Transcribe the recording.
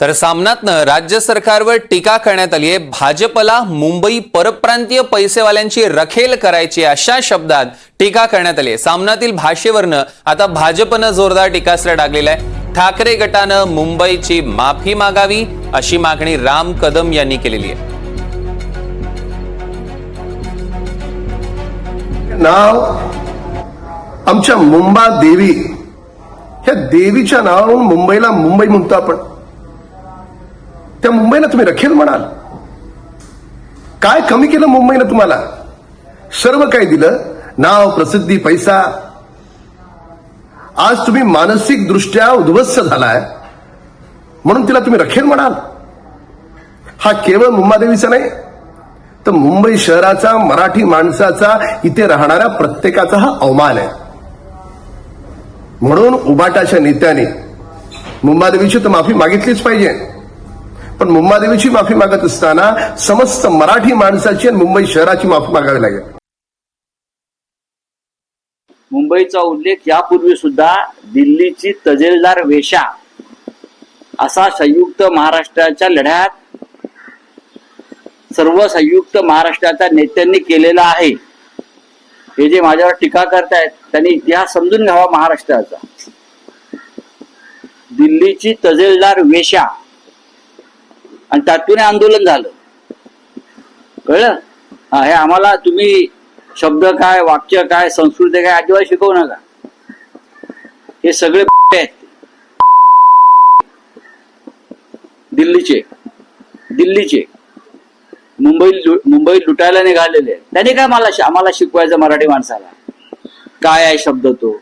तर सामनातनं राज्य सरकारवर टीका करण्यात आली आहे भाजपला मुंबई परप्रांतीय पैसेवाल्यांची रखेल करायची अशा शब्दात टीका करण्यात आली आहे सामनातील भाषेवरनं आता भाजपनं जोरदार टीकास्त्र टाकलेलं आहे ठाकरे गटानं मुंबईची माफी मागावी अशी मागणी राम कदम यांनी केलेली आहे. नाव आमच्या मुंबा देवी. ह्या देवीच्या नावावरून मुंबईला मुंबई म्हणतो आपण. त्या मुंबईला तुम्ही रखेल म्हणाल. काय कमी केलं मुंबईनं तुम्हाला? सर्व काही दिलं. नाव प्रसिद्धी पैसा. आज तुम्ही मानसिक दृष्ट्या उद्ध्वस्त झालाय. म्हणून तिला तुम्ही रखेल म्हणाल. हा केवळ मुंबादेवीचा नाही तर मुंबई शहराचा मराठी माणसाचा इथे राहणाऱ्या प्रत्येकाचा हा अवमान आहे. म्हणून उबाटाच्या नेत्याने मुंबादेवीची तर माफी मागितलीच पाहिजे. पण मुंबादेवीची माफी मागत असताना समस्त मराठी माणसाची आणि मुंबई शहराची माफी मागावी लागेल. मुंबईचा उल्लेख यापूर्वी सुद्धा दिल्लीची तजेलदार वेशा असा संयुक्त महाराष्ट्राच्या लढ्यात सर्व संयुक्त महाराष्ट्राच्या नेत्यांनी केलेला आहे. हे जे माझ्यावर टीका करतायत त्यांनी इतिहास समजून घ्यावा महाराष्ट्राचा. दिल्लीची तजेलदार वेशा आणि त्यातून आंदोलन झालं. कळलं? हे आम्हाला तुम्ही शब्द काय वाक्य काय संस्कृती काय अजिबात शिकवू नका. हे सगळे आहेत. दिल्लीचे. दिल्लीचे. मुंबई मुंबई लुटायला निघालेले आहेत. त्यांनी काय मला आम्हाला शिकवायचं मराठी माणसाला? काय आहे शब्द तो?